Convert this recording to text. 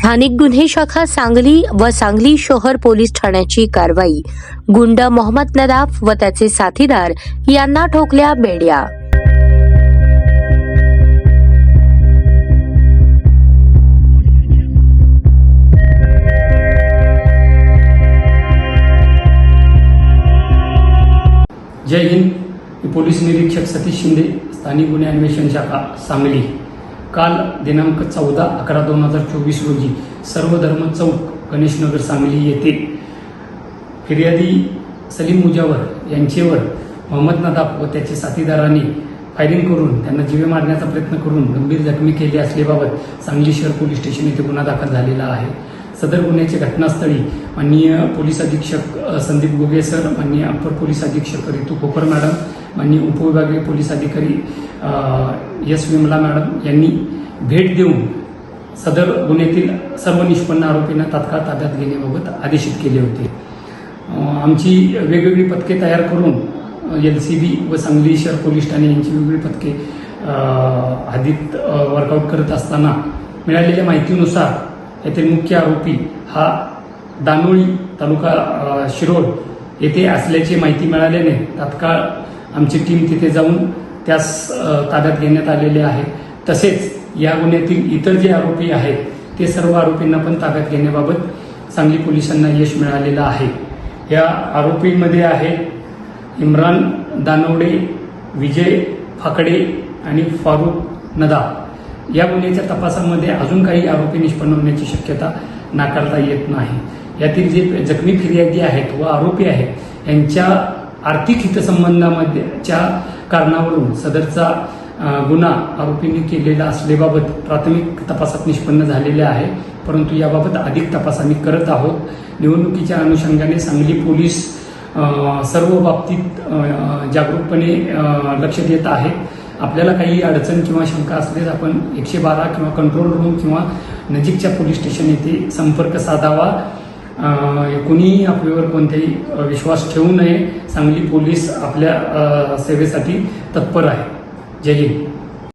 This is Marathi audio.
स्थानिक गुन्हे शाखा सांगली व सांगली शहर पोलीस ठाण्याची कारवाई. गुंड मोहम्मद नदाफ व त्याचे साथीदार यांना ठोकल्या बेड्या. जय हिंद. पोलीस निरीक्षक सतीश शिंदे स्थानिक गुन्हे अन्वेषण शाखा सांगली. काल दिनांक चौदा अकरा दोन हजार चोवीस रोजी सर्व धर्म चौक गणेशनगर सांगली येथे फिर्यादी सलीम मुजावर यांचेवर मोहम्मद नदाफ व त्याचे साथीदारांनी फायरिंग करून त्यांना जीवे मारण्याचा प्रयत्न करून गंभीर जखमी केले असल्याबाबत सांगली शहर पोलीस स्टेशन येथे गुन्हा दाखल झालेला आहे. सदर गुन्ह्याचे घटनास्थळी माननीय पोलीस अधीक्षक संदीप गोगे सर माननीय अप्पर पोलीस अधीक्षक रितू कोपर मॅडम माननीय उपविभागीय पोलीस अधिकारी एस विमला मॅडम यांनी भेट देऊन सदर गुन्ह्यातील सर्व निष्पन्न आरोपींना तात्काळ ताब्यात घेण्याबाबत आदेशित केले होते. आमची वेगवेगळी पथके तयार करून एल सी बी व सांगली शहर पोलीस ठाणे यांची वेगवेगळी पथके आधीत वर्कआउट करत असताना मिळालेल्या माहितीनुसार येथील मुख्य आरोपी हा दानोळी तालुका शिरोड शिरोळ येथे असल्याची माहिती मिळाल्याने तात्काळ आमची टीम तिथे जाऊन त्यास ताब्यात घेण्यात आलेले आहे. तसेच या गुन्ह्यातील इतर जे आरोपी आहेत ते सर्व आरोपींना पण ताब्यात घेण्याबाबत सांगली पोलिसांना यश मिळालेलं आहे. या आरोपींमध्ये आहे इम्रान दानवडे विजय फाकडे आणि फारुख नदा या गुन्ह्याच्या तपासामध्ये अजून काही आरोपी निष्पन्न होण्याची शक्यता नाकारता येत नाही. यातील जे जखमी फिर्यादी आहेत व आरोपी आहेत यांच्या आर्थिक हितसंबंधामध्येच्या कारणावरून सदरचा गुन्हा आरोपींनी केलेला असल्याबाबत प्राथमिक तपासात निष्पन्न झालेले आहे. परंतु याबाबत अधिक तपास आम्ही करत आहोत. निवडणुकीच्या अनुषंगाने सांगली पोलीस सर्व बाबतीत जागरूकपणे लक्ष देत आहे. आपल्याला काही अडचण किंवा शंका असल्यास आपण एकशे बारा किंवा कंट्रोल रूम किंवा नजीकच्या पोलीस स्टेशन येथे संपर्क साधावा. अ, आपल्यावर कोणताही विश्वास ठेवू नये. सांगली पोलीस आपल्या सेवेसाठी तत्पर आहे. जय हिंद.